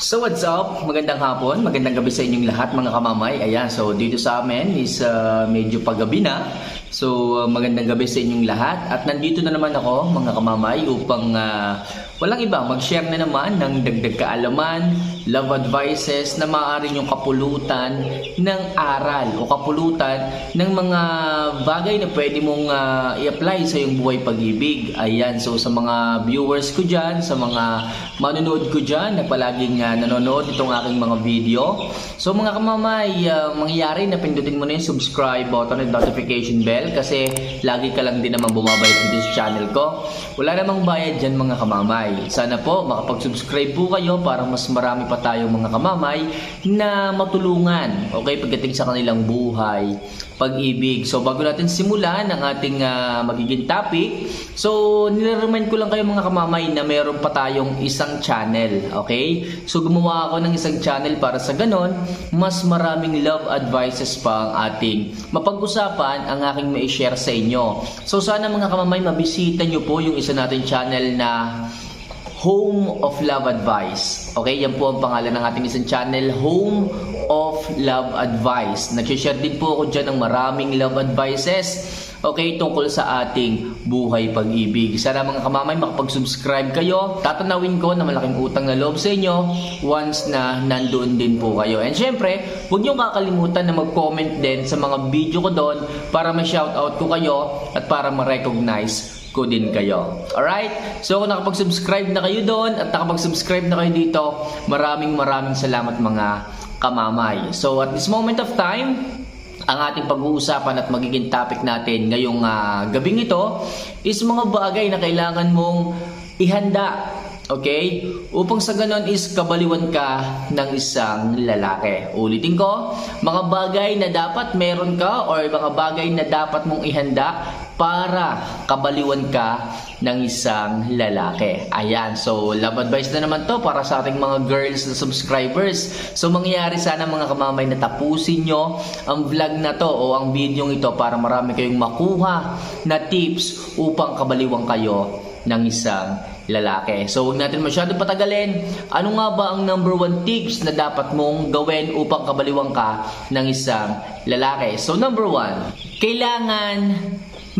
So what's up? Magandang hapon, magandang gabi sa inyong lahat mga kamamay. Ayan, so dito sa amin is uh, medyo paggabi na. So uh, magandang gabi sa inyong lahat. At nandito na naman ako mga kamamay upang uh, walang iba, mag-share na naman ng dagdag kaalaman, love advices na maaari yung kapulutan ng aral o kapulutan ng mga bagay na pwede mong uh, i-apply sa iyong buhay pag-ibig. Ayan, so sa mga viewers ko dyan, sa mga manonood ko dyan na palaging uh, nanonood itong aking mga video. So mga kamamay, uh, mangyayari na pindutin mo na yung subscribe button at notification bell kasi lagi ka lang din naman bumabalik dito sa channel ko. Wala namang bayad dyan mga kamamay. Sana po makapag-subscribe po kayo para mas marami pa tayong mga kamamay na matulungan okay, pagdating sa kanilang buhay pag-ibig. So bago natin simulan ang ating uh, magiging topic, so nire-remind ko lang kayo mga kamamay na meron pa tayong isang channel, okay? So gumawa ako ng isang channel para sa ganon, mas maraming love advices pa ang ating mapag-usapan ang aking mai-share sa inyo. So sana mga kamamay mabisita nyo po yung isa nating channel na Home of Love Advice. Okay, yan po ang pangalan ng ating isang channel, Home of Love Advice. Nag-share din po ako dyan ng maraming love advices. Okay, tungkol sa ating buhay pag-ibig. Sana mga kamamay makapag-subscribe kayo. Tatanawin ko na malaking utang na loob sa inyo once na nandoon din po kayo. And syempre, huwag niyo kakalimutan na mag-comment din sa mga video ko doon para ma-shoutout ko kayo at para ma-recognize ko din kayo. Alright? So kung nakapag-subscribe na kayo doon at nakapag-subscribe na kayo dito, maraming maraming salamat mga kamamay. So at this moment of time, ang ating pag-uusapan at magiging topic natin ngayong uh, gabing ito is mga bagay na kailangan mong ihanda Okay? Upang sa ganon is kabaliwan ka ng isang lalaki. Ulitin ko, mga bagay na dapat meron ka or mga bagay na dapat mong ihanda para kabaliwan ka ng isang lalaki. Ayan, so love advice na naman to para sa ating mga girls na subscribers. So mangyayari sana mga kamamay na tapusin nyo ang vlog na to o ang video ito para marami kayong makuha na tips upang kabaliwan kayo ng isang lalaki. So, huwag natin masyado patagalin. Ano nga ba ang number one tips na dapat mong gawin upang kabaliwang ka ng isang lalaki? So, number one, kailangan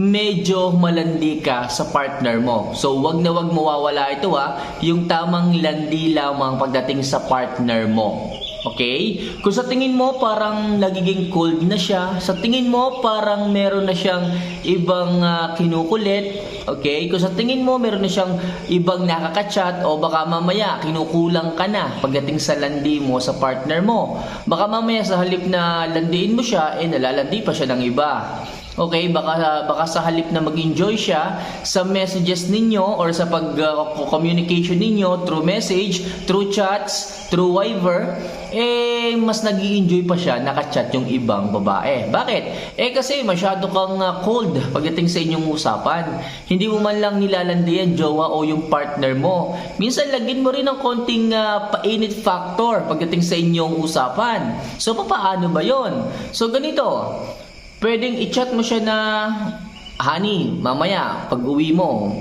medyo malandi ka sa partner mo. So, wag na wag mawawala ito ha, yung tamang landi lamang pagdating sa partner mo. Okay? Kung sa tingin mo parang nagiging cold na siya, sa tingin mo parang meron na siyang ibang uh, kinukulit, okay? Kung sa tingin mo meron na siyang ibang nakaka-chat o baka mamaya kinukulang ka na pagdating sa landi mo sa partner mo. Baka mamaya sa halip na landiin mo siya, eh nalalandi pa siya ng iba. Okay, baka baka sa halip na mag-enjoy siya sa messages ninyo or sa pag-communication uh, ninyo through message, through chats, through Viber, eh mas nag enjoy pa siya naka-chat yung ibang babae. Bakit? Eh kasi masyado kang uh, cold pagdating sa inyong usapan. Hindi mo man lang nilalandian jowa o yung partner mo. Minsan lagin mo rin ng konting uh, painit factor pagdating sa inyong usapan. So paano ba 'yon? So ganito, Pwedeng i-chat mo siya na, Honey, mamaya, pag uwi mo,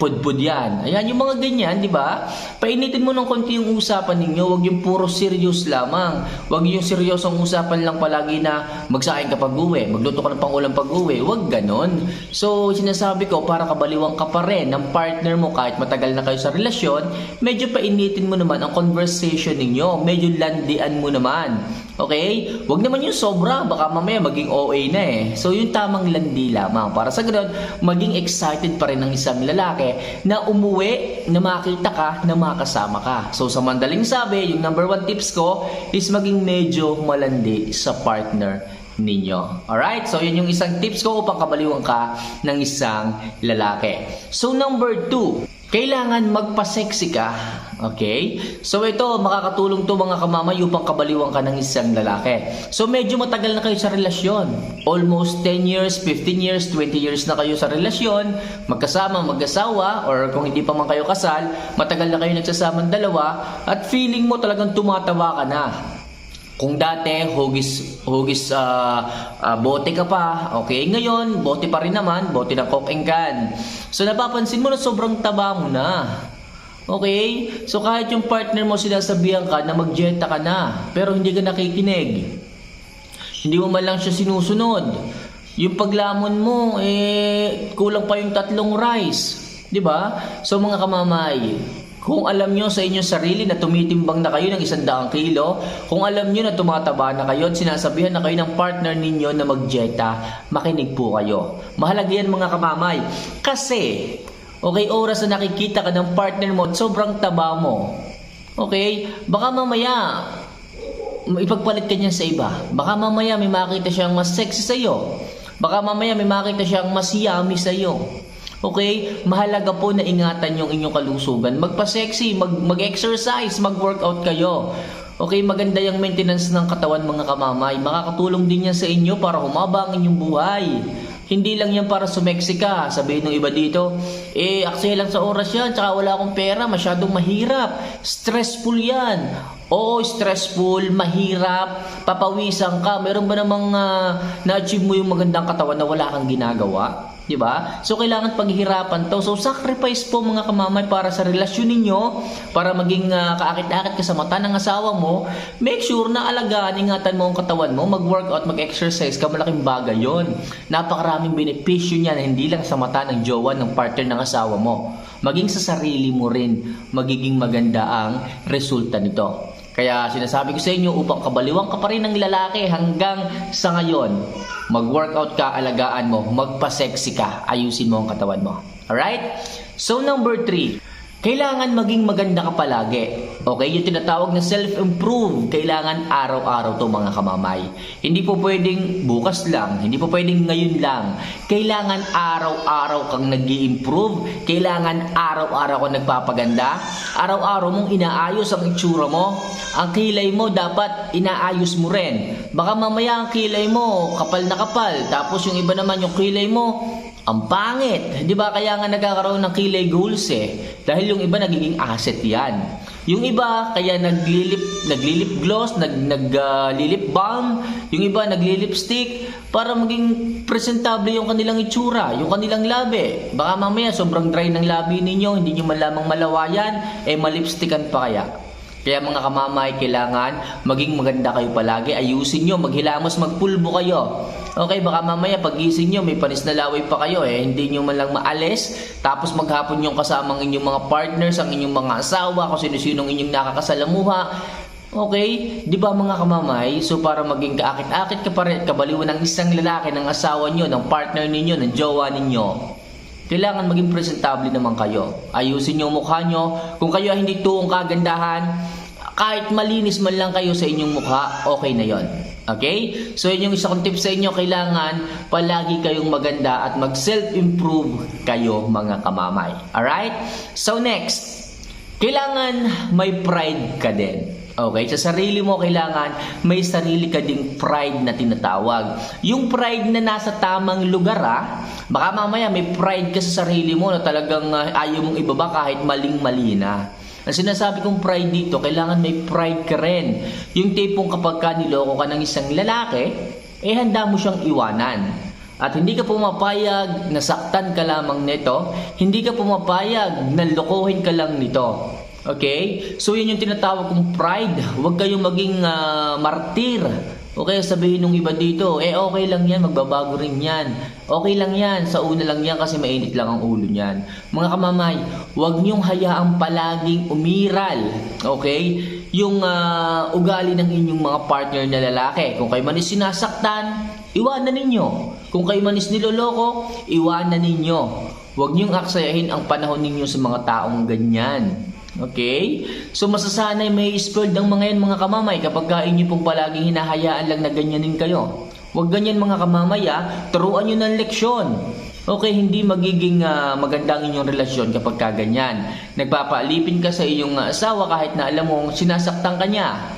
pudpud yan. Ayan, yung mga ganyan, di ba? Painitin mo ng konti yung usapan ninyo. Huwag yung puro serious lamang. Huwag yung seryosong usapan lang palagi na magsaing ka pag uwi, magluto ka ng pangulam pag uwi. Huwag ganon. So, sinasabi ko, para kabaliwang ka pa rin ng partner mo kahit matagal na kayo sa relasyon, medyo painitin mo naman ang conversation ninyo. Medyo landian mo naman. Okay? Huwag naman yung sobra, baka mamaya maging OA na eh. So, yung tamang landi lamang. Para sa ganun, maging excited pa rin ng isang lalaki na umuwi, na makita ka, na makasama ka. So, sa mandaling sabi, yung number one tips ko is maging medyo malandi sa partner ninyo. Alright? So, yun yung isang tips ko upang kabaliwan ka ng isang lalaki. So, number two, kailangan magpa-sexy ka. Okay? So ito, makakatulong to mga kamamay upang kabaliwan ka ng isang lalaki. So medyo matagal na kayo sa relasyon. Almost 10 years, 15 years, 20 years na kayo sa relasyon. Magkasama, mag-asawa, or kung hindi pa man kayo kasal, matagal na kayo nagsasama dalawa, at feeling mo talagang tumatawa ka na. Kung dati hugis hugis uh, uh, bote ka pa, okay, ngayon bote pa rin naman, bote ng coke and can. So napapansin mo na sobrang taba mo na. Okay? So kahit yung partner mo sinasabihan ka na magjeta ka na, pero hindi ka nakikinig. Hindi mo man lang siya sinusunod. Yung paglamon mo, eh, kulang pa yung tatlong rice. Ba? So mga kamamay, kung alam nyo sa inyong sarili na tumitimbang na kayo ng isang daang kilo, kung alam nyo na tumataba na kayo at sinasabihan na kayo ng partner ninyo na magjeta, makinig po kayo. Mahalaga yan mga kamamay. Kasi, okay, oras na nakikita ka ng partner mo sobrang taba mo, okay, baka mamaya, ipagpalit ka niya sa iba. Baka mamaya may makita siyang mas sexy sa iyo. Baka mamaya may makita siyang mas yummy sa iyo. Okay? Mahalaga po na ingatan yung inyong kalusugan. Magpa-sexy, mag- mag-exercise, mag-workout kayo. Okay, maganda yung maintenance ng katawan mga kamamay. Makakatulong din yan sa inyo para humaba ang inyong buhay. Hindi lang yan para sumeksi ka. Sabihin ng iba dito, eh, aksaya lang sa oras yan, tsaka wala akong pera, masyadong mahirap. Stressful yan. Oo, stressful, mahirap, papawisan ka. Meron ba namang ah, na-achieve mo yung magandang katawan na wala kang ginagawa? 'Di ba? So kailangan paghihirapan 'to. So sacrifice po mga kamamay para sa relasyon ninyo, para maging ah, kaakit-akit ka sa mata ng asawa mo. Make sure na alagaan, ingatan mo ang katawan mo, mag-workout, mag-exercise ka, malaking bagay 'yon. Napakaraming benepisyo niyan hindi lang sa mata ng jowa ng partner ng asawa mo. Maging sa sarili mo rin magiging maganda ang resulta nito. Kaya sinasabi ko sa inyo upang kabaliwang ka pa rin ng lalaki hanggang sa ngayon. Mag-workout ka, alagaan mo, magpa-sexy ka, ayusin mo ang katawan mo. Alright? So number three, kailangan maging maganda ka palagi. Okay? Yung tinatawag na self-improve, kailangan araw-araw to mga kamamay. Hindi po pwedeng bukas lang, hindi po pwedeng ngayon lang. Kailangan araw-araw kang nag improve kailangan araw-araw kang nagpapaganda, araw-araw mong inaayos ang itsura mo, ang kilay mo dapat inaayos mo rin. Baka mamaya ang kilay mo kapal na kapal, tapos yung iba naman yung kilay mo ang pangit. Di ba? Kaya nga nagkakaroon ng kilay goals eh. Dahil yung iba nagiging asset yan. Yung iba, kaya naglilip, naglilip gloss, nag, naglilip balm. Yung iba, naglilipstick para maging presentable yung kanilang itsura, yung kanilang labi. Baka mamaya sobrang dry ng labi ninyo, hindi nyo man lamang malawayan, eh malipstickan pa kaya. Kaya mga kamamay, kailangan maging maganda kayo palagi. Ayusin nyo, maghilamos, magpulbo kayo. Okay, baka mamaya pagising nyo, may panis na laway pa kayo eh. Hindi nyo man lang maalis. Tapos maghapon yung kasamang inyong mga partners, ang inyong mga asawa, kung sino-sinong inyong nakakasalamuha. Okay, di ba mga kamamay? So para maging kaakit-akit ka pa rin, kabaliwan ng isang lalaki, ng asawa nyo, ng partner ninyo, ng jowa ninyo, kailangan maging presentable naman kayo. Ayusin yung mukha nyo. Kung kayo ay hindi tuong kagandahan, kahit malinis man lang kayo sa inyong mukha, okay na yon. Okay? So yun yung isa kong tip sa inyo, kailangan palagi kayong maganda at mag-self-improve kayo mga kamamay. Alright? So next, kailangan may pride ka din. Okay, sa sarili mo kailangan may sarili ka ding pride na tinatawag. Yung pride na nasa tamang lugar ah, baka mamaya may pride ka sa sarili mo na talagang ah, ayaw mong ibaba kahit maling-mali na. Ang sinasabi kong pride dito, kailangan may pride ka rin. Yung tipong kapag ka niloko ka ng isang lalaki, eh handa mo siyang iwanan. At hindi ka pumapayag na saktan ka lamang nito, hindi ka pumapayag na lokohin ka lang nito. Okay? So yun yung tinatawag kong pride. Huwag kayong maging ah, martir. Okay, sabihin nung iba dito, eh okay lang yan, magbabago rin yan. Okay lang yan, sa una lang yan kasi mainit lang ang ulo niyan. Mga kamamay, huwag niyong hayaang palaging umiral. Okay? Yung ah, ugali ng inyong mga partner na lalaki. Kung kayo man is sinasaktan, iwanan ninyo. Kung kayo man is niloloko, iwanan ninyo. Huwag niyong aksayahin ang panahon ninyo sa mga taong ganyan. Okay? So masasanay may spoiled ang mga yan mga kamamay kapag kain niyo pong palaging hinahayaan lang na ganyanin kayo. Huwag ganyan mga kamamay ah, turuan niyo ng leksyon. Okay, hindi magiging ah, maganda inyong relasyon kapag ka ganyan. Nagpapaalipin ka sa iyong asawa kahit na alam mong sinasaktan ka niya.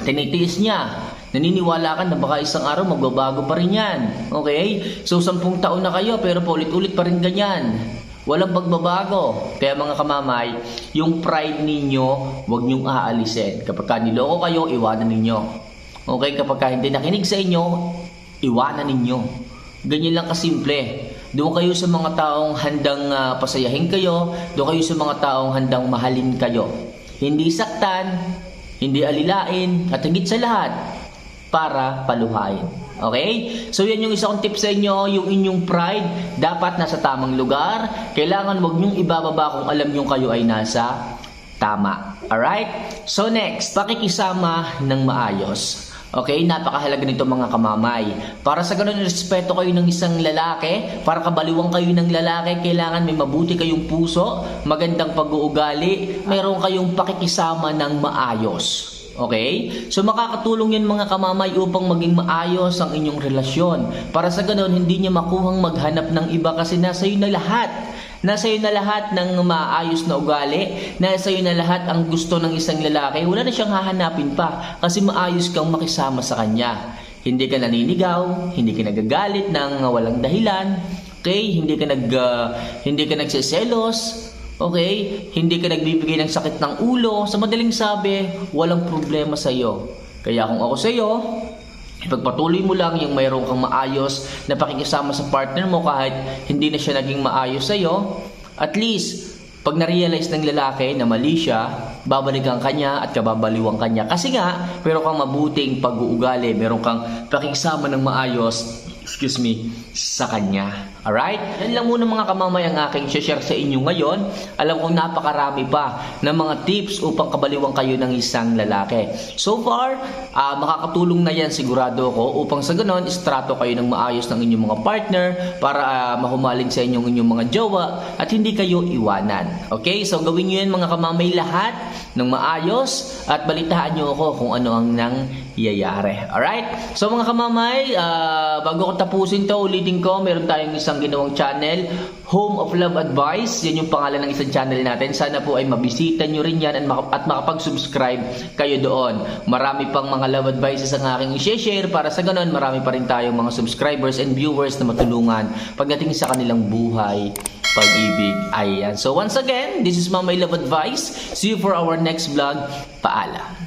Tinitiis niya. Naniniwala ka na baka isang araw magbabago pa rin yan. Okay? So, sampung taon na kayo pero paulit-ulit pa rin ganyan. Walang pagbabago. Kaya mga kamamay, yung pride ninyo, huwag niyong aalisin. Kapag ka niloko kayo, iwanan ninyo. Okay? Kapag ka hindi nakinig sa inyo, iwanan ninyo. Ganyan lang kasimple. Doon kayo sa mga taong handang ah, pasayahin kayo. Doon kayo sa mga taong handang mahalin kayo. Hindi saktan, hindi alilain, at higit sa lahat, para paluhain. Okay? So yan yung isa kong tip sa inyo, yung inyong pride dapat nasa tamang lugar. Kailangan wag nyong ibababa kung alam nyong kayo ay nasa tama. Alright? So next, pakikisama ng maayos. Okay, napakahalaga nito mga kamamay. Para sa ganun, respeto kayo ng isang lalaki, para kabaliwang kayo ng lalaki, kailangan may mabuti kayong puso, magandang pag-uugali, mayroon kayong pakikisama ng maayos. Okay? So makakatulong yan mga kamamay upang maging maayos ang inyong relasyon. Para sa ganun, hindi niya makuhang maghanap ng iba kasi nasa iyo na lahat. Nasa iyo na lahat ng maayos na ugali. Nasa iyo na lahat ang gusto ng isang lalaki. Wala na siyang hahanapin pa kasi maayos kang makisama sa kanya. Hindi ka naninigaw, hindi ka nagagalit ng walang dahilan. Okay? Hindi ka nag ah, hindi ka nagseselos. Okay? Hindi ka nagbibigay ng sakit ng ulo. Sa madaling sabi, walang problema sa iyo. Kaya kung ako sa iyo, ipagpatuloy mo lang yung mayroon kang maayos na pakikisama sa partner mo kahit hindi na siya naging maayos sa iyo. At least, pag na-realize ng lalaki na mali siya, babalikan kanya at kababaliwang kanya. Kasi nga, meron kang mabuting pag-uugali, meron kang pakikisama ng maayos, excuse me, sa kanya. Alright? Yan lang muna mga kamamay ang aking share sa inyo ngayon. Alam kong napakarami pa ng mga tips upang kabaliwang kayo ng isang lalaki. So far, ah, makakatulong na yan sigurado ko upang sa ganon, istrato kayo ng maayos ng inyong mga partner para ah, mahumaling sa inyong inyong mga jowa at hindi kayo iwanan. Okay? So gawin nyo yan mga kamamay lahat ng maayos at balitaan nyo ako kung ano ang nangyayari. Alright? So mga kamamay, ah, bago ko tapusin to, ulitin ko, meron tayong isang ginawang channel, Home of Love Advice. Yan yung pangalan ng isang channel natin. Sana po ay mabisita nyo rin yan at makapag-subscribe kayo doon. Marami pang mga love advices ang aking i-share para sa ganun, marami pa rin tayong mga subscribers and viewers na matulungan pagdating sa kanilang buhay pag-ibig. Ayan. So once again, this is Mamay Love Advice. See you for our next vlog. Paalam.